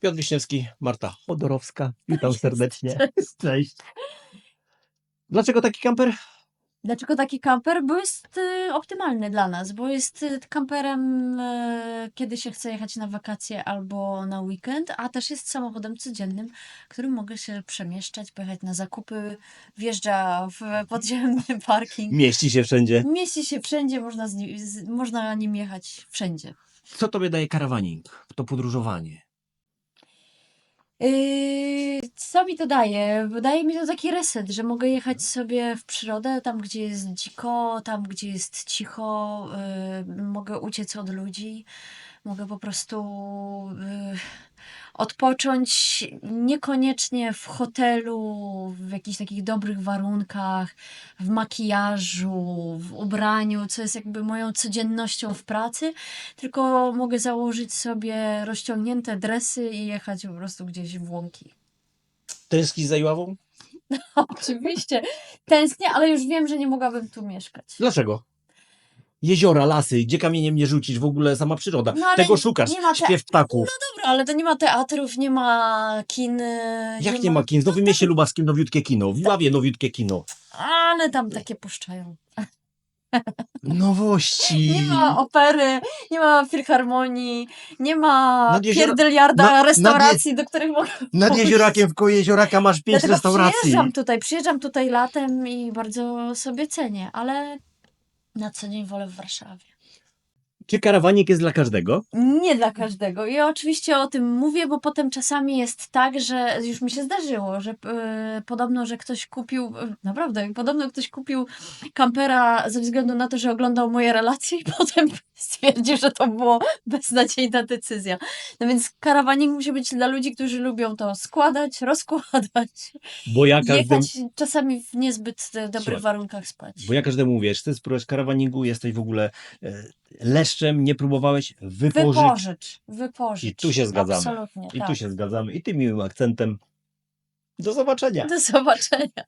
Piotr Wiśniewski, Marta Chodorowska. Witam serdecznie. Cześć. Dlaczego taki kamper? Dlaczego taki kamper? Bo jest y, optymalny dla nas, bo jest y, kamperem, y, kiedy się chce jechać na wakacje albo na weekend, a też jest samochodem codziennym, którym mogę się przemieszczać, pojechać na zakupy, wjeżdża w podziemny parking. Mieści się wszędzie. Mieści się wszędzie, można, z nim, z, można nim jechać wszędzie. Co tobie daje karawaning? To podróżowanie. Yy, co mi to daje? Daje mi to taki reset, że mogę jechać sobie w przyrodę, tam gdzie jest dziko, tam gdzie jest cicho, yy, mogę uciec od ludzi, mogę po prostu yy, odpocząć niekoniecznie w hotelu, w jakichś takich dobrych warunkach, w makijażu, w ubraniu, co jest jakby moją codziennością w pracy, tylko mogę założyć sobie rozciągnięte dresy i jechać po prostu gdzieś w łąki. Tęsknisz za Iławą? Oczywiście. Tęsknię, ale już wiem, że nie mogłabym tu mieszkać. Dlaczego? Jeziora, lasy, gdzie kamieniem nie rzucić, w ogóle sama przyroda. No ale Tego szukasz, nie ma te- śpiew ptaków dobra, ale to nie ma teatrów, nie ma kin. Y, Jak nie ma kin? W Nowym no Mieście tak. Lubawskim nowiutkie kino, w Iławie nowiutkie kino. Ale tam takie puszczają. Nowości. Nie ma opery, nie ma filharmonii, nie ma Nad na- restauracji, do których mogę Nad jeziorakiem w koło jezioraka masz pięć Dlatego restauracji. Przyjeżdżam tutaj, przyjeżdżam tutaj latem i bardzo sobie cenię, ale na co dzień wolę w Warszawie. Czy karawanik jest dla każdego? Nie dla każdego. I oczywiście o tym mówię, bo potem czasami jest tak, że już mi się zdarzyło, że e, podobno, że ktoś kupił, e, naprawdę, podobno ktoś kupił kampera ze względu na to, że oglądał moje relacje i potem stwierdził, że to było beznadziejna decyzja. No więc karawaning musi być dla ludzi, którzy lubią to składać, rozkładać, Bo ja każdemu, jechać czasami w niezbyt dobrych Słuchaj, warunkach spać. bo ja każdemu wiesz, ty spróbujesz karawaningu, jesteś w ogóle e, leszczem, nie próbowałeś, wypożyć. Wypożycz, wypożycz. I tu się zgadzamy. Absolutnie, I tak. tu się zgadzamy. I tym miłym akcentem. Do zobaczenia. Do zobaczenia.